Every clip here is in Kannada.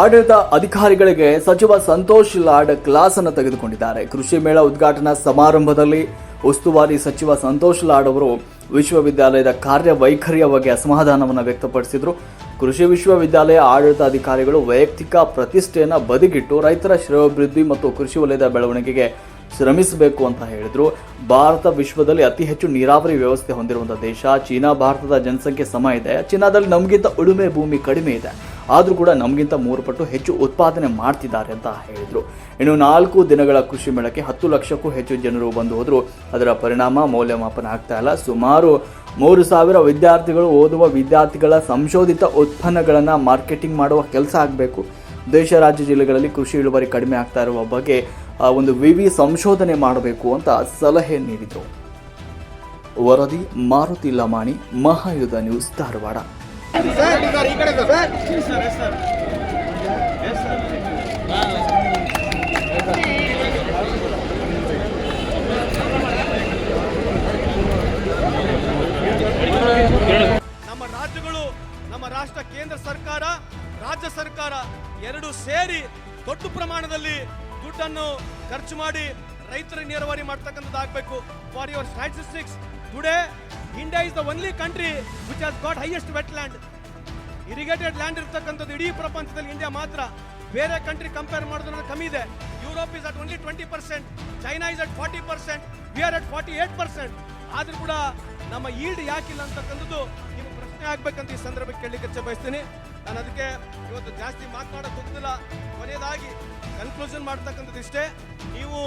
ಆಡಳಿತ ಅಧಿಕಾರಿಗಳಿಗೆ ಸಚಿವ ಸಂತೋಷ್ ಲಾಡ್ ಕ್ಲಾಸ್ ಅನ್ನು ತೆಗೆದುಕೊಂಡಿದ್ದಾರೆ. ಕೃಷಿ ಮೇಳ ಉದ್ಘಾಟನಾ ಸಮಾರಂಭದಲ್ಲಿ ಉಸ್ತುವಾರಿ ಸಚಿವ ಸಂತೋಷ್ ಲಾಡ್ ಅವರು ವಿಶ್ವವಿದ್ಯಾಲಯದ ಕಾರ್ಯವೈಖರಿಯ ಬಗ್ಗೆ ಅಸಮಾಧಾನವನ್ನು ವ್ಯಕ್ತಪಡಿಸಿದರು. ಕೃಷಿ ವಿಶ್ವವಿದ್ಯಾಲಯ ಆಡಳಿತ ಅಧಿಕಾರಿಗಳು ವೈಯಕ್ತಿಕ ಪ್ರತಿಷ್ಠೆಯನ್ನು ಬದಿಗಿಟ್ಟು ರೈತರ ಶ್ರೇಯೋಭಿವೃದ್ಧಿ ಮತ್ತು ಕೃಷಿ ವಲಯದ ಬೆಳವಣಿಗೆಗೆ ಶ್ರಮಿಸಬೇಕು ಅಂತ ಹೇಳಿದ್ರು. ಭಾರತ ವಿಶ್ವದಲ್ಲಿ ಅತಿ ಹೆಚ್ಚು ನೀರಾವರಿ ವ್ಯವಸ್ಥೆ ಹೊಂದಿರುವಂಥ ದೇಶ. ಚೀನಾ, ಭಾರತದ ಜನಸಂಖ್ಯೆ ಸಮ ಇದೆ. ಚೀನಾದಲ್ಲಿ ನಮಗಿಂತ ಉಳುಮೆ ಭೂಮಿ ಕಡಿಮೆ ಇದೆ. ಆದರೂ ಕೂಡ ನಮಗಿಂತ ಮೂರು ಪಟ್ಟು ಹೆಚ್ಚು ಉತ್ಪಾದನೆ ಮಾಡ್ತಿದ್ದಾರೆ ಅಂತ ಹೇಳಿದ್ರು. ಇನ್ನು ನಾಲ್ಕು ದಿನಗಳ ಕೃಷಿ ಮೇಳಕ್ಕೆ ಹತ್ತು ಲಕ್ಷಕ್ಕೂ ಹೆಚ್ಚು ಜನರು ಬಂದು ಹೋದರೂ. ಅದರ ಪರಿಣಾಮ ಮೌಲ್ಯಮಾಪನ ಆಗ್ತಾ ಇಲ್ಲ. ಸುಮಾರು ಮೂರು ಸಾವಿರ ವಿದ್ಯಾರ್ಥಿಗಳು ಓದುವ ವಿದ್ಯಾರ್ಥಿಗಳ ಸಂಶೋಧಿತ ಉತ್ಪನ್ನಗಳನ್ನು ಮಾರ್ಕೆಟಿಂಗ್ ಮಾಡುವ ಕೆಲಸ ಆಗಬೇಕು. ದೇಶ, ರಾಜ್ಯ ಜಿಲ್ಲೆಗಳಲ್ಲಿ ಕೃಷಿ ಇಳುವರಿ ಕಡಿಮೆ ಆಗ್ತಾ ಇರುವ ಬಗ್ಗೆ ಒಂದು ವಿವಿ ಸಂಶೋಧನೆ ಮಾಡಬೇಕು ಅಂತ ಸಲಹೆ ನೀಡಿದರು ವರದಿ, ಮಾರುತಿ ಲಮಾಣಿ, ಮಹಾಯುಧ ನ್ಯೂಸ್ ಧಾರವಾಡ. ನಮ್ಮ ರಾಜ್ಯಗಳು, ನಮ್ಮ ರಾಷ್ಟ್ರ, ಕೇಂದ್ರ ಸರ್ಕಾರ, ರಾಜ್ಯ ಸರ್ಕಾರ ಎರಡು ಸೇರಿ ದೊಡ್ಡ ಪ್ರಮಾಣದಲ್ಲಿ ದುಡ್ಡನ್ನು ಖರ್ಚು ಮಾಡಿ ರೈತರಿಗೆ ಮಾಡ್ತಕ್ಕಂಥದ್ದು ಆಗಬೇಕು. For your statistics today India is the only country which has got highest wet land irrigated land ಇರ್ತಕ್ಕಂಥದ್ದು ಇಡೀ ಪ್ರಪಂಚದಲ್ಲಿ ಇಂಡಿಯಾ ಮಾತ್ರ. ಬೇರೆ ಕಂಟ್ರಿ ಕಂಪೇರ್ ಮಾಡೋದ್ರಲ್ಲಿ ಕಮ್ಮಿ ಇದೆ. Europe is at only twenty percent China is at forty percent we are at forty eight percent ಆದರೂ ಕೂಡ ನಮ್ಮ ಈಲ್ಡ್ ಯಾಕಿಲ್ಲ ಅಂತಕ್ಕಂಥದ್ದು ನಿಮ್ಗೆ ಪ್ರಶ್ನೆ ಆಗಬೇಕಂತ ಈ ಸಂದರ್ಭಕ್ಕೆ ಕೇಳಲಿಕ್ಕೆ ಬಯಸ್ತೀನಿ. ನಾನು ಅದಕ್ಕೆ ಇವತ್ತು ಜಾಸ್ತಿ ಮಾತನಾಡೋಕೆ ಹೋಗ್ತಿಲ್ಲ ಕೊನೆಯದಾಗಿ ಕನ್ಕ್ಲೂಷನ್ ಮಾಡ್ತಕ್ಕಂಥದ್ದು ಇಷ್ಟೇ. ನೀವು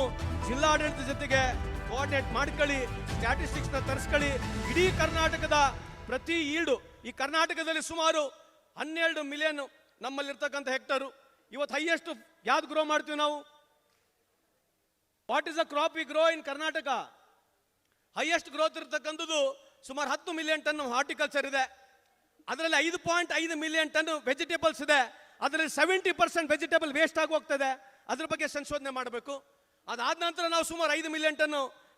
ಜಿಲ್ಲಾಡಳಿತ ಜೊತೆಗೆ ಕೋಆರ್ಡಿನೇಟ್ ಮಾಡ್ಕೊಳ್ಳಿ ಸ್ಟ್ಯಾಟಿಸ್ಟಿಕ್ಸ್ನ ತರಿಸ್ಕೊಳ್ಳಿ. ಇಡೀ ಕರ್ನಾಟಕದ ಪ್ರತಿ ಈಡು, ಈ ಕರ್ನಾಟಕದಲ್ಲಿ ಸುಮಾರು ಹನ್ನೆರಡು ಮಿಲಿಯನ್ ನಮ್ಮಲ್ಲಿರ್ತಕ್ಕಂಥ ಹೆಕ್ಟರು ಇವತ್ತು ಹೈಯೆಸ್ಟ್ ಯಾವ್ದು ಗ್ರೋ ಮಾಡ್ತೀವಿ ನಾವು? What is a crop we grow in Karnataka highest growth ಇರತಕ್ಕಂಥದ್ದು ಸುಮಾರು ಹತ್ತು ಮಿಲಿಯನ್ ಟನ್ ಹಾರ್ಟಿಕಲ್ಚರ್ ಇದೆ. ಅದರಲ್ಲಿ ಐದು ಪಾಯಿಂಟ್ ಐದು ಮಿಲಿಯನ್ ಟನ್ ವೆಜಿಟೇಬಲ್ಸ್ ಇದೆ. ಅದರಲ್ಲಿ ಸೆವೆಂಟಿ ಪರ್ಸೆಂಟ್ ವೆಜಿಟೇಬಲ್ ವೇಸ್ಟ್ ಆಗಿ ಹೋಗ್ತದೆ ಅದ್ರ ಬಗ್ಗೆ ಸಂಶೋಧನೆ ಮಾಡಬೇಕು. ಅದಾದ ನಂತರ ನಾವು ಸುಮಾರು ಐದು ಮಿಲಿಯನ್ ಟನ್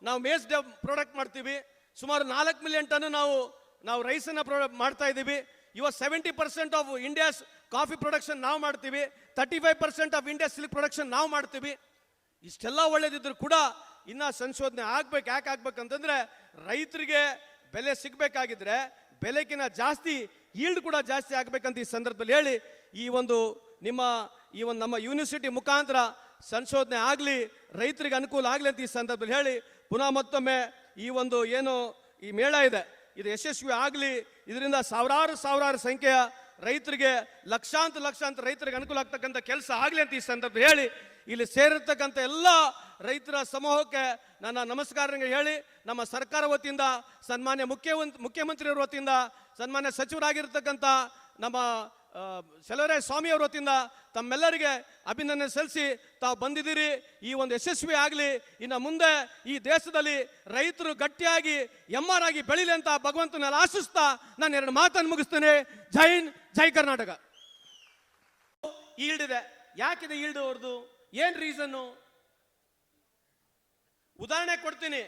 ನಾವು ಮೇಸ್ ಪ್ರಾಡಕ್ಟ್ ಮಾಡ್ತೀವಿ. ಸುಮಾರು ನಾಲ್ಕು ಮಿಲಿಯನ್ ಟನ್ ನಾವು ನಾವು ರೈಸನ್ನು ಪ್ರೊಡಕ್ಟ್ ಮಾಡ್ತಾ ಇದ್ದೀವಿ. ಇವತ್ತು seventy percent of India's coffee production ನಾವು ಮಾಡ್ತೀವಿ. Thirty five percent of India silk production ನಾವು ಮಾಡ್ತೀವಿ. ಇಷ್ಟೆಲ್ಲ ಒಳ್ಳೇದಿದ್ರು ಕೂಡ ಇನ್ನ ಸಂಶೋಧನೆ ಆಗ್ಬೇಕು. ಯಾಕೆ ಆಗ್ಬೇಕಂತಂದ್ರೆ ರೈತರಿಗೆ ಬೆಲೆ ಸಿಗ್ಬೇಕಾಗಿದ್ರೆ ಬೆಲೆಗಿನ ಜಾಸ್ತಿ ಈಲ್ಡ್ ಕೂಡ ಜಾಸ್ತಿ ಆಗಬೇಕಂತ ಈ ಸಂದರ್ಭದಲ್ಲಿ ಹೇಳಿ, ಈ ಒಂದು ನಿಮ್ಮ, ಈ ಒಂದು ನಮ್ಮ ಯೂನಿವರ್ಸಿಟಿ ಮುಖಾಂತರ ಸಂಶೋಧನೆ ಆಗಲಿ, ರೈತರಿಗೆ ಅನುಕೂಲ ಆಗಲಿ ಅಂತ ಈ ಸಂದರ್ಭದಲ್ಲಿ ಹೇಳಿ, ಪುನಃ ಮತ್ತೊಮ್ಮೆ ಈ ಒಂದು ಏನು ಈ ಮೇಳ ಇದೆ, ಇದು ಯಶಸ್ವಿ ಆಗಲಿ, ಇದರಿಂದ ಸಾವಿರಾರು ಸಾವಿರಾರು ಸಂಖ್ಯೆಯ ರೈತರಿಗೆ ಲಕ್ಷಾಂತರ ಲಕ್ಷಾಂತರ ರೈತರಿಗೆ ಅನುಕೂಲ ಆಗ್ತಕ್ಕಂಥ ಕೆಲಸ ಆಗಲಿ ಅಂತ ಈ ಸಂದರ್ಭದಲ್ಲಿ ಹೇಳಿ ಇಲ್ಲಿ ಸೇರಿರ್ತಕ್ಕಂಥ ಎಲ್ಲ ರೈತರ ಸಮೂಹಕ್ಕೆ ನನ್ನ ನಮಸ್ಕಾರ ಹೇಳಿ, ನಮ್ಮ ಸರ್ಕಾರ ವತಿಯಿಂದ, ಸನ್ಮಾನ್ಯ ಮುಖ್ಯಮಂತ್ರಿ ಮುಖ್ಯಮಂತ್ರಿಯವ್ರ ವತಿಯಿಂದ, ಸನ್ಮಾನ್ಯ ಸಚಿವರಾಗಿರ್ತಕ್ಕಂಥ ನಮ್ಮ ಸೆಲವರಾಯ ಸ್ವಾಮಿಯವರ ವತಿಯಿಂದ ತಮ್ಮೆಲ್ಲರಿಗೆ ಅಭಿನಂದನೆ ಸಲ್ಲಿಸಿ ತಾವು ಬಂದಿದ್ದೀರಿ. ಈ ಒಂದು ಯಶಸ್ವಿ ಆಗಲಿ, ಇನ್ನು ಮುಂದೆ ಈ ದೇಶದಲ್ಲಿ ರೈತರು ಗಟ್ಟಿಯಾಗಿ, ಎಮ್ಮರ್ ಆಗಿ ಬೆಳಿಲಿ ಅಂತ ಭಗವಂತನಲ್ಲಿ ಆಶಿಸ್ತಾ ನಾನು ಎರಡು ಮಾತನ್ನು ಮುಗಿಸ್ತೇನೆ. ಜೈನ್ ಜೈ ಕರ್ನಾಟಕ. ಈಲ್ಡ್ ಇದೆ. ಯಾಕಿದೆ ಈಲ್ಡ್ ಅವ್ರದ್ದು ಏನ್ ರೀಸನ್ನು? ಉದಾಹರಣೆ ಕೊಡ್ತೀನಿ.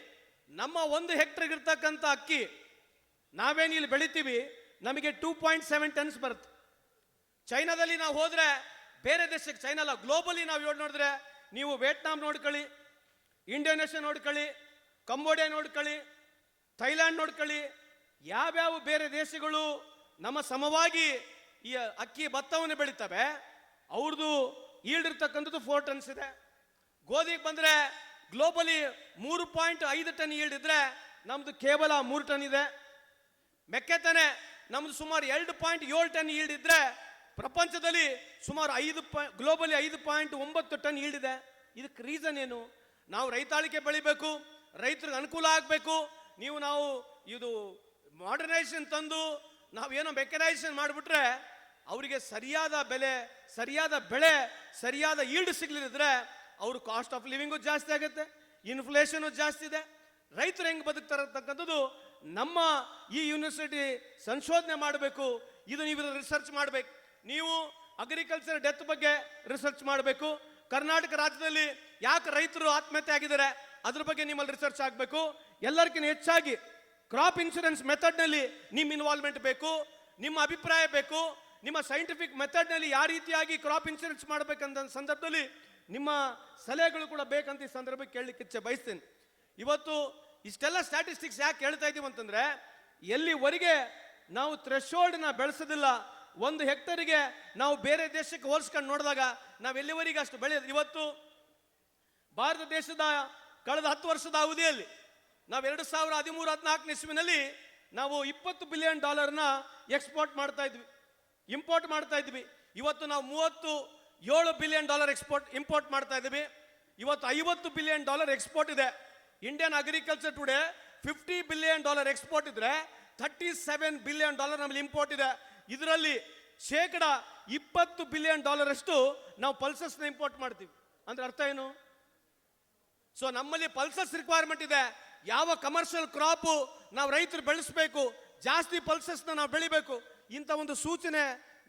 ನಮ್ಮ ಒಂದು ಹೆಕ್ಟರ್ ಇರ್ತಕ್ಕಂಥ ಅಕ್ಕಿ, ನಾವೇನು ಇಲ್ಲಿ ಬೆಳಿತೀವಿ? ನಮಗೆ ಟೂ ಪಾಯಿಂಟ್ ಸೆವೆನ್ ಟನ್ಸ್ ಬರುತ್ತೆ. ಚೈನಾದಲ್ಲಿ ನಾವು ಹೋದ್ರೆ, ಬೇರೆ ದೇಶಕ್ಕೆ ಚೈನಾ ಗ್ಲೋಬಲಿ ನಾವು ಹೇಳಿ ನೋಡಿದ್ರೆ, ನೀವು ವಿಯೆಟ್ನಾಂ ನೋಡ್ಕೊಳ್ಳಿ ಇಂಡೋನೇಷ್ಯಾ ನೋಡ್ಕೊಳ್ಳಿ, ಕಂಬೋಡಿಯಾ ನೋಡ್ಕೊಳ್ಳಿ, ಥೈಲ್ಯಾಂಡ್ ನೋಡ್ಕೊಳ್ಳಿ, ಯಾವ್ಯಾವ ಬೇರೆ ದೇಶಗಳು ನಮ್ಮ ಸಮವಾಗಿ ಈ ಅಕ್ಕಿ ಭತ್ತವನ್ನು ಬೆಳಿತವೆ ಅವ್ರದ್ದು ಈಲ್ಡ್ ಇರ್ತಕ್ಕಂಥದ್ದು ಫೋರ್ ಟನ್ಸ್ ಇದೆ. ಗೋಧಿಗೆ ಬಂದರೆ ಗ್ಲೋಬಲಿ ಮೂರು ಪಾಯಿಂಟ್ ಐದು ಟನ್ ಈಲ್ಡ್ ಇದ್ರೆ ನಮ್ಮದು ಕೇವಲ ಮೂರು ಟನ್ ಇದೆ. ಮೆಕ್ಕೆತನೆ ನಮ್ಮದು ಸುಮಾರು ಎರಡು ಪಾಯಿಂಟ್ ಏಳು ಟನ್ ಈಲ್ಡ್ ಇದ್ರೆ ಪ್ರಪಂಚದಲ್ಲಿ ಸುಮಾರು ಐದು ಗ್ಲೋಬಲಿ ಐದು ಪಾಯಿಂಟ್ ಒಂಬತ್ತು ಟನ್ ಈಲ್ಡ್ ಇದೆ. ಇದಕ್ಕೆ ರೀಸನ್ ಏನು? ನಾವು ರೈತಾಳಿಕೆ ಬೆಳಿಬೇಕು, ರೈತರಿಗೆ ಅನುಕೂಲ ಆಗಬೇಕು, ನೀವು ನಾವು ಇದು ಮಾಡರ್ನೈಸೇಷನ್ ತಂದು ನಾವೇನೋ ಮೆಕನೈಸೇಷನ್ ಮಾಡಿಬಿಟ್ರೆ ಅವರಿಗೆ ಸರಿಯಾದ ಬೆಲೆ ಸರಿಯಾದ ಬೆಳೆ, ಸರಿಯಾದ ಈಲ್ಡ್ ಸಿಗ್ಲಿದ್ರೆ ಅವ್ರ ಕಾಸ್ಟ್ ಆಫ್ ಲಿವಿಂಗು ಜಾಸ್ತಿ ಆಗುತ್ತೆ ಇನ್ಫ್ಲೇಷನ್ ಜಾಸ್ತಿ ಇದೆ. ರೈತರು ಹೆಂಗ್ ಬದುಕ್ತಾರೆ ನಮ್ಮ ಈ ಯೂನಿವರ್ಸಿಟಿ ಸಂಶೋಧನೆ ಮಾಡಬೇಕು, ಇದು ನೀವು ರಿಸರ್ಚ್ ಮಾಡಬೇಕು. ನೀವು ಅಗ್ರಿಕಲ್ಚರ್ ಡೆತ್ ಬಗ್ಗೆ ರಿಸರ್ಚ್ ಮಾಡಬೇಕು. ಕರ್ನಾಟಕ ರಾಜ್ಯದಲ್ಲಿ ಯಾಕೆ ರೈತರು ಆತ್ಮಹತ್ಯೆ ಆಗಿದ್ದಾರೆ, ಅದ್ರ ಬಗ್ಗೆ ನಿಮ್ಮಲ್ಲಿ ರಿಸರ್ಚ್ ಆಗಬೇಕು. ಎಲ್ಲರಿಗಿಂತ ಹೆಚ್ಚಾಗಿ ಕ್ರಾಪ್ ಇನ್ಶೂರೆನ್ಸ್ ಮೆಥಡ್ನಲ್ಲಿ ನಿಮ್ಮ ಇನ್ವಾಲ್ವ್ಮೆಂಟ್ ಬೇಕು, ನಿಮ್ಮ ಅಭಿಪ್ರಾಯ ಬೇಕು. ನಿಮ್ಮ ಸೈಂಟಿಫಿಕ್ ಮೆಥಡ್ನಲ್ಲಿ ಯಾವ ರೀತಿಯಾಗಿ ಕ್ರಾಪ್ ಇನ್ಶೂರೆನ್ಸ್ ಮಾಡಬೇಕಂತ ಸಂದರ್ಭದಲ್ಲಿ ನಿಮ್ಮ ಸಲಹೆಗಳು ಕೂಡ ಬೇಕಂತ ಈ ಸಂದರ್ಭಕ್ಕೆ ಕೇಳಲಿಕ್ಕೆ ಇಚ್ಛೆ ಬಯಸ್ತೇನೆ. ಇವತ್ತು ಇಷ್ಟೆಲ್ಲ ಸ್ಟ್ಯಾಟಿಸ್ಟಿಕ್ಸ್ ಯಾಕೆ ಹೇಳ್ತಾ ಇದ್ದೀವಿ ಅಂತಂದ್ರೆ, ಎಲ್ಲಿವರೆಗೆ ನಾವು ಥ್ರೆಶೋಲ್ಡ್ನ ಬೆಳೆಸೋದಿಲ್ಲ, ಒಂದು ಹೆಕ್ಟರಿಗೆ ನಾವು ಬೇರೆ ದೇಶಕ್ಕೆ ಹೋಲಿಸ್ಕೊಂಡು ನೋಡಿದಾಗ ನಾವು ಎಲ್ಲಿವರೆಗೆ ಅಷ್ಟು ಬೆಳೆಯೋದು? ಇವತ್ತು ಭಾರತ ದೇಶದ ಕಳೆದ ಹತ್ತು ವರ್ಷದ ಅವಧಿಯಲ್ಲಿ ನಾವು ಎರಡು ಸಾವಿರದ ಹದಿಮೂರು ಹದಿನಾಲ್ಕನೇ ಇಸ್ವಿನಲ್ಲಿ ನಾವು ಇಪ್ಪತ್ತು ಬಿಲಿಯನ್ ಡಾಲರ್ನ ಎಕ್ಸ್ಪೋರ್ಟ್ ಮಾಡ್ತಾ ಇದ್ವಿ. ಇಂಪೋರ್ಟ್ ಮಾಡ್ತಾ ಇದ್ವಿ. ಇವತ್ತು ನಾವು ಮೂವತ್ತು ಏಳು ಬಿಲಿಯನ್ ಡಾಲರ್ ಎಕ್ಸ್ಪೋರ್ಟ್ ಇಂಪೋರ್ಟ್ ಮಾಡ್ತಾ ಇದ್ದೀವಿ ಇವತ್ತು ಐವತ್ತು ಬಿಲಿಯನ್ ಡಾಲರ್ ಎಕ್ಸ್ಪೋರ್ಟ್ ಇದೆ. Indian agriculture today fifty billion dollar export ಇದ್ರೆ ಥರ್ಟಿ ಸೆವೆನ್ ಬಿಲಿಯನ್ ಡಾಲರ್ ನಮ್ಮಲ್ಲಿ ಇಂಪೋರ್ಟ್ ಇದೆ. ಇದರಲ್ಲಿ ಶೇಕಡ ಇಪ್ಪತ್ತು ಬಿಲಿಯನ್ ಡಾಲರ್ ಅಷ್ಟು ನಾವು ಪಲ್ಸಸ್ನ ಇಂಪೋರ್ಟ್ ಮಾಡ್ತೀವಿ. ಅಂದ್ರೆ ಅರ್ಥ ಏನು? ಸೊ ನಮ್ಮಲ್ಲಿ ಪಲ್ಸಸ್ ರಿಕ್ವೈರ್ಮೆಂಟ್ ಇದೆ. ಯಾವ ಕಮರ್ಷಿಯಲ್ ಕ್ರಾಪ್ ನಾವು ರೈತರು ಬೆಳೆಸಬೇಕು, ಜಾಸ್ತಿ ಪಲ್ಸಸ್ನ ನಾವು ಬೆಳಿಬೇಕು. ಇಂಥ ಒಂದು ಸೂಚನೆ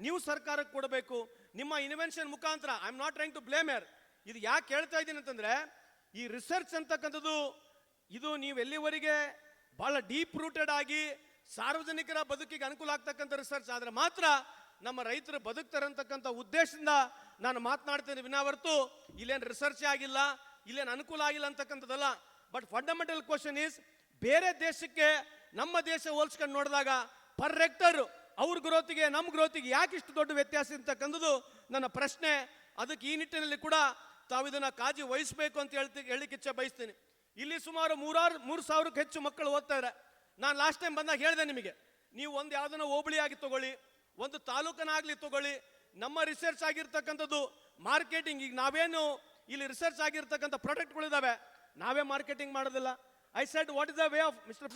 ನೀವು ಸರ್ಕಾರಕ್ಕೆ ಕೊಡಬೇಕು. ನಿಮ್ಮ ಇನ್ವೆನ್ಷನ್ ಮುಖಾಂತರ I am not trying to blame ಇದು ಯಾಕೆ ಹೇಳ್ತಾ ಇದ್ದೀನಿ ಅಂತಂದ್ರೆ, ಈ ರಿಸರ್ಚ್ ಅಂತಕ್ಕಂಥದ್ದು, ಇದು ನೀವು ಎಲ್ಲಿವರೆಗೆ ಬಹಳ ಡೀಪ್ ರೂಟೆಡ್ ಆಗಿ ಸಾರ್ವಜನಿಕರ ಬದುಕಿಗೆ ಅನುಕೂಲ ಆಗ್ತಕ್ಕಂಥ ರಿಸರ್ಚ್ ಆದರೆ ಮಾತ್ರ ನಮ್ಮ ರೈತರು ಬದುಕ್ತಾರೆ ಅಂತಕ್ಕಂಥ ಉದ್ದೇಶದಿಂದ ನಾನು ಮಾತನಾಡ್ತೇನೆ ವಿನಾ ಇಲ್ಲೇನು ರಿಸರ್ಚ್ ಆಗಿಲ್ಲ, ಇಲ್ಲೇನು ಅನುಕೂಲ ಆಗಿಲ್ಲ ಅಂತಕ್ಕಂಥದ್ದಲ್ಲ. ಬಟ್ ಫಂಡಮೆಂಟಲ್ ಕ್ವಶನ್ ಈಸ್ ಬೇರೆ ದೇಶಕ್ಕೆ ನಮ್ಮ ದೇಶ ಹೋಲ್ಸ್ಕೊಂಡು ನೋಡಿದಾಗ ಪರ್ ರೆಕ್ಟರ್ ಅವ್ರ ಗ್ರೋತಿಗೆ ನಮ್ಮ ಗ್ರೋತಿಗೆ ಯಾಕೆ ಇಷ್ಟು ದೊಡ್ಡ ವ್ಯತ್ಯಾಸ ಅಂತಕ್ಕಂಥದ್ದು ನನ್ನ ಪ್ರಶ್ನೆ. ಅದಕ್ಕೆ ಈ ನಿಟ್ಟಿನಲ್ಲಿ ಕೂಡ ತಾವು ಇದನ್ನ ಕಾಳಜಿ ವಹಿಸಬೇಕು ಅಂತ ಹೇಳ್ತಿ, ಹೇಳಲಿಕ್ಕೆ ಇಚ್ಛೆ ಬಯಸ್ತೀನಿ. ಇಲ್ಲಿ ಸುಮಾರು ಮೂರಾರು, ಮೂರು ಸಾವಿರಕ್ಕೆ ಹೆಚ್ಚು ಮಕ್ಕಳು ಇದ್ದಾರೆ ನಾನು ಲಾಸ್ಟ್ ಟೈಮ್ ಬಂದಾಗ ಹೇಳಿದೆ ನಿಮಗೆ, ನೀವು ಒಂದು ಯಾವ್ದನ್ನ ಹೋಬಳಿಯಾಗಿ ತಗೊಳ್ಳಿ, ಒಂದು ತಾಲೂಕನಾಗ್ಲಿ ತಗೊಳ್ಳಿ. ನಮ್ಮ ರಿಸರ್ಚ್ ಆಗಿರ್ತಕ್ಕಂಥದ್ದು ಮಾರ್ಕೆಟಿಂಗ್. ಈಗ ನಾವೇನು ಇಲ್ಲಿ ರಿಸರ್ಚ್ ಆಗಿರ್ತಕ್ಕಂಥ ಪ್ರಾಡಕ್ಟ್ಗಳಿದ್ದಾವೆ ನಾವೇ ಮಾರ್ಕೆಟಿಂಗ್ ಮಾಡೋದಿಲ್ಲ. I said what is the way of mister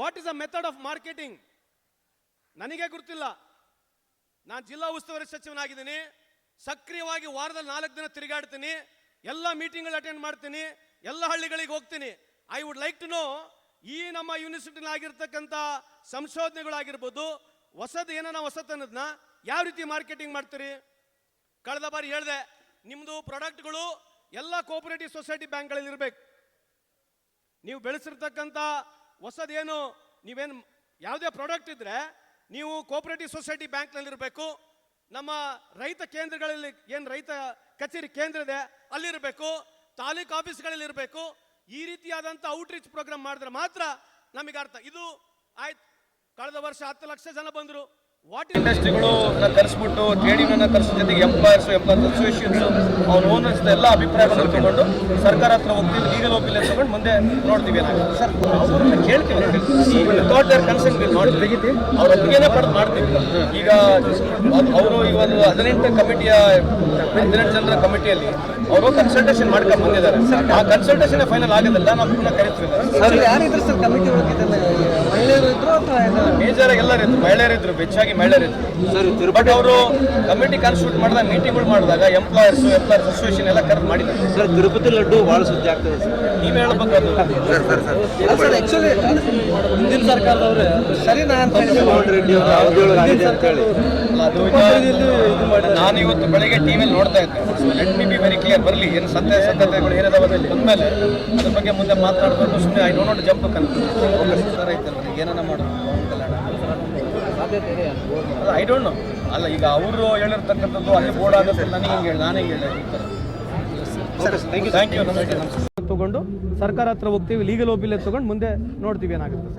what is the method of marketing ನನಗೆ ಗೊತ್ತಿಲ್ಲ ನಾನು ಜಿಲ್ಲಾ ಉಸ್ತುವಾರಿ ಸಚಿವನಾಗಿದ್ದೀನಿ. ಸಕ್ರಿಯವಾಗಿ ವಾರದಲ್ಲಿ ನಾಲ್ಕು ದಿನ ತಿರುಗಾಡ್ತೀನಿ. ಎಲ್ಲ ಮೀಟಿಂಗ್ಗಳು ಅಟೆಂಡ್ ಮಾಡ್ತೀನಿ. ಎಲ್ಲ ಹಳ್ಳಿಗಳಿಗೆ ಹೋಗ್ತೀನಿ. I would like to know ಈ ನಮ್ಮ ಯೂನಿವರ್ಸಿಟಿ ಆಗಿರ್ತಕ್ಕಂಥ ಸಂಶೋಧನೆಗಳಾಗಿರ್ಬೋದು, ಹೊಸದು ಏನನ್ನ ಹೊಸತ್ ಅನ್ನೋದನ್ನ ಯಾವ ರೀತಿ ಮಾರ್ಕೆಟಿಂಗ್ ಮಾಡ್ತೀರಿ? ಕಳೆದ ಬಾರಿ ಹೇಳಿದೆ ನಿಮ್ಮದು ಪ್ರಾಡಕ್ಟ್ಗಳು ಎಲ್ಲ ಕೋಪರೇಟಿವ್ ಸೊಸೈಟಿ ಬ್ಯಾಂಕ್ಗಳಲ್ಲಿ ಇರಬೇಕು. ನೀವು ಬೆಳೆಸಿರ್ತಕ್ಕಂಥ ಹೊಸದೇನು ನೀವೇನು ಯಾವುದೇ ಪ್ರಾಡಕ್ಟ್ ಇದ್ರೆ ನೀವು ಕೋಪರೇಟಿವ್ ಸೊಸೈಟಿ ಬ್ಯಾಂಕ್ನಲ್ಲಿರಬೇಕು ನಮ್ಮ ರೈತ ಕೇಂದ್ರಗಳಲ್ಲಿ ಏನು ರೈತ ಕಚೇರಿ ಕೇಂದ್ರ ಇದೆ, ಅಲ್ಲಿರಬೇಕು, ತಾಲೂಕು ಆಫೀಸ್ಗಳಲ್ಲಿ ಇರಬೇಕು ಈ ರೀತಿಯಾದಂಥ ಔಟ್ರೀಚ್ ಪ್ರೋಗ್ರಾಮ್ ಮಾಡಿದ್ರೆ ಮಾತ್ರ ನಮಗೆ ಅರ್ಥ ಇದು ಆಯ್ತು. ಕಳೆದ ವರ್ಷ ಹತ್ತು ಲಕ್ಷ ಜನ ಬಂದರು. ಇಂಡಸ್ಟ್ರಿಗಳು ಕರೆಸ್ಬಿಟ್ಟು ಟ್ರೇಡ್ ಯೂನಿಯನ್ ಕರೆಸೋ ಜೊತೆಗೆ ಎಂಪ್ಲಾಯರ್ಸ್ ಎಂಪ್ಲಾಯರ್ಸ್ ಅಸೋಸಿಯೇಷನ್ಸ್ ಅವ್ರ ಓನರ್ಸ್ ಎಲ್ಲ ಅಭಿಪ್ರಾಯಗಳನ್ನು ತಗೊಂಡು ಸರ್ಕಾರ ಹತ್ರ ಹೋಗ್ತೀವಿ ಲೀಗಲ್ ಒಪಿನಿಯನ್ ತಗೊಂಡು ಮುಂದೆ ನೋಡ್ತೀವಿ ಏನಾಗುತ್ತೆ. ಸರ್ ಅವ್ರನ್ನ ಕೇಳ್ತೀವಿ that their concern will not ತೆಗಿತಿ ಅವ್ರ ಒಪ್ಪಿಗೆನೇ ಪಡೆದು ಮಾಡ್ತೀವಿ. ಈಗ ಅವರು ಈ ಒಂದು ಹದಿನೆಂಟು ಕಮಿಟಿಯ ಹದಿನೆಂಟು ಜನರ ಕಮಿಟಿಯಲ್ಲಿ ಅವರು ಕನ್ಸಲ್ಟೇಷನ್ ಮಾಡ್ಕೊಂಡು ಬಂದಿದ್ದಾರೆ. ಆ ಕನ್ಸಲ್ಟೇಷನ್ ಫೈನಲ್ ಆಗೋದಿಲ್ಲ ನಾವು ಪುನಃ ಕರಿತೀವಿ. ಸರ್ ಯಾರಿದ್ರು ಸರ್ ಕಮಿಟಿ ಮಹಿಳೆಯರು ಇದ್ರು ಅಥವಾ ಮೇಜರ್ ಆಗಿ ಎಲ್ಲರೂ ಇದ್ರು. ಮಹಿಳೆಯರಿದ್ರು ಹೆಚ್ಚಾಗಿ ಮಹಿಳೆಯರಿದ್ರು ಬಟ್ ಅವರು ಕಮಿಟಿ ಕಾನ್ಸ್ಟಿಟ್ಯೂಟ್ ಮಾಡಿದಾಗ ಮೀಟಿಂಗ್ಗಳು ಮಾಡಿದಾಗ ಎಂಪ್ಲಾಯರ್ಸ್ ಎಂಪ್ಲಾಯರ್ಸ್ ಅಸೋಸಿಯೇಷನ್ ಎಲ್ಲ ಕರೆದು ಮಾಡಿದ್ರು. ಸರ್ ತಿರುಪತಿ ಲಡ್ಡು ಭಾಳ ಸುದ್ದಿ ಆಗ್ತದೆ ಸರ್. ನೀವು ಹೇಳ್ಬೇಕು ಅದು. ಸರ್ ಹಿಂದಿನ ಸರ್ಕಾರದವ್ರೆ ಸರಿ ರೆಡ್ಡಿ ಅವರ ಅಂತ ಹೇಳಿ. ನಾನು ಇವತ್ತು ಬೆಳಗ್ಗೆ ಟಿವಿಯಲ್ಲಿ ನೋಡ್ತಾ ಇದ್ದೆ. Let me be very clear ಬರಲಿ ಏನು ಸತ್ಯ ಸತ್ಯತೆಗಳು ಏನಿದಾವೆ ಬಂದ್ಮೇಲೆ ಅದ್ರ ಬಗ್ಗೆ ಮುಂದೆ ಮಾತನಾಡಬೇಕು ಸುಮ್ಮನೆ ಐ ಡೋಂಟ್ ನಾಟ್ ಜಂಪ್ ಕನ್ ಸರ್ ಐತಲ್ಲ ಏನನ್ನ ಮಾಡೋದು ಐ ಡೋಂಟ್ ನೋ ಅಲ್ಲ ಈಗ ಅವರು ಹೇಳಿರ್ತಕ್ಕಂಥದ್ದು ಅಲ್ಲಿ ಬೋರ್ಡ್ ಆಗುತ್ತೆ ನನಗೆ ಹಿಂಗೆ ಹೇಳಿ ನಾನು ಹಿಂಗೆ ಹೇಳಿ? ಥ್ಯಾಂಕ್ ಯು ನಮಸ್ತೆ ತಗೊಂಡು ಸರ್ಕಾರ ಹತ್ರ ಹೋಗ್ತೀವಿ ಲೀಗಲ್ ಒಪಿನಿಯನ್ ತಗೊಂಡು ಮುಂದೆ ನೋಡ್ತೀವಿ ಏನಾಗುತ್ತೆ.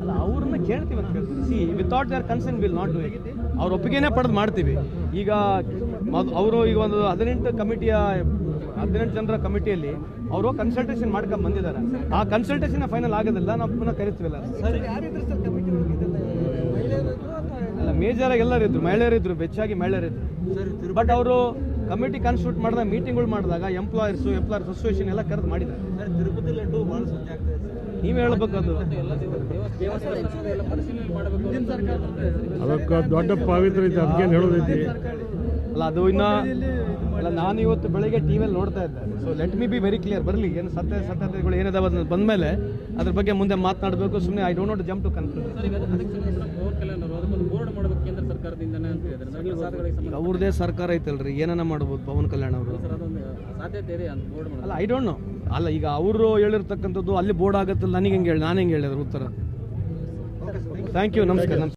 ಅಲ್ಲ ಅವ್ರನ್ನ ಕೇಳ್ತೀವಿ ಅಂತ ಕೇಳ್ತೀವಿ see without their concern will not do it ಅವ್ರ ಒಪ್ಪಿಗೆನೇ ಪಡೆದು ಮಾಡ್ತೀವಿ. ಈಗ ಅವರು ಈಗ ಒಂದು ಹದಿನೆಂಟು ಕಮಿಟಿಯ ಹದಿನೆಂಟು ಜನರ ಕಮಿಟಿಯಲ್ಲಿ ಅವರು ಕನ್ಸಲ್ಟೇಷನ್ ಮಾಡ್ಕೊಂಡು ಬಂದಿದ್ದಾರೆ. ಆ ಕನ್ಸಲ್ಟೇಷನ್ ಫೈನಲ್ ಆಗೋದಿಲ್ಲ ನಾವು ಪುನಃ ಕರಿತೀವಿಲ್ಲ? ಅಲ್ಲ ಮೇಜರ್ ಆಗಿ ಎಲ್ಲರೂ ಇದ್ರು ಮಹಿಳೆಯರಿದ್ರು ಹೆಚ್ಚಾಗಿ ಮಹಿಳೆಯರಿದ್ರು ಸರ್ ಬಟ್ ಅವರು ಕಮಿಟಿ ಕಾನ್ಸ್ಟಿಟ್ಯೂಟ್ ಮಾಡಿದಾಗ ಮೀಟಿಂಗ್ಗಳು ಮಾಡಿದಾಗ ಎಂಪ್ಲಾಯರ್ಸು ಎಂಪ್ಲಾಯರ್ಸ್ ಅಸೋಸಿಯೇಷನ್ ಎಲ್ಲ ಕರೆದು ಮಾಡಿದ್ದಾರೆ. ನೀವು ಹೇಳ್ಬೇಕು ಅದು. ಅದಕ್ಕೆ ದೊಡ್ಡ ಪಾವಿತ್ರ ಅದಕ್ಕೆ ಅದಕ್ಕೇನು ಹೇಳೋದೈತಿ ಅಲ್ಲ ಅದು ಇನ್ನ ಅಲ್ಲ ನಾನು ಇವತ್ತು ಬೆಳಗ್ಗೆ ಟಿವಿಯಲ್ಲಿ ನೋಡ್ತಾ ಇದ್ದೆ. So let me be very clear ಬರಲಿ ಏನು ಸತ್ಯ ಸತ್ಯತೆಗಳು ಏನಿದಾವೆ ಅದನ್ನು ಬಂದ ಮೇಲೆ ಅದ್ರ ಬಗ್ಗೆ ಮುಂದೆ ಮಾತನಾಡಬೇಕು. ಸುಮ್ಮನೆ I don't not jump to conclusion ಅವ್ರದೇ ಸರ್ಕಾರ ಐತಲ್ರಿ ಏನನ್ನ ಮಾಡ್ಬೋದು ಪವನ್ ಕಲ್ಯಾಣ್ ಅವರು? ಅಲ್ಲ ಐ ಡೋಂಟ್ ನೋ ಅಲ್ಲ ಈಗ ಅವರು ಹೇಳಿರ್ತಕ್ಕಂಥದ್ದು ಅಲ್ಲಿ ಬೋರ್ಡ್ ಆಗುತ್ತೆ ನನಗೆ ಹೆಂಗೆ ಹೇಳಿ ನಾನು ಹೆಂಗೆ ಹೇಳಿದ್ರು ಉತ್ತರ? ಥ್ಯಾಂಕ್ ಯು ನಮಸ್ಕಾರ ನಮಸ್ಕಾರ.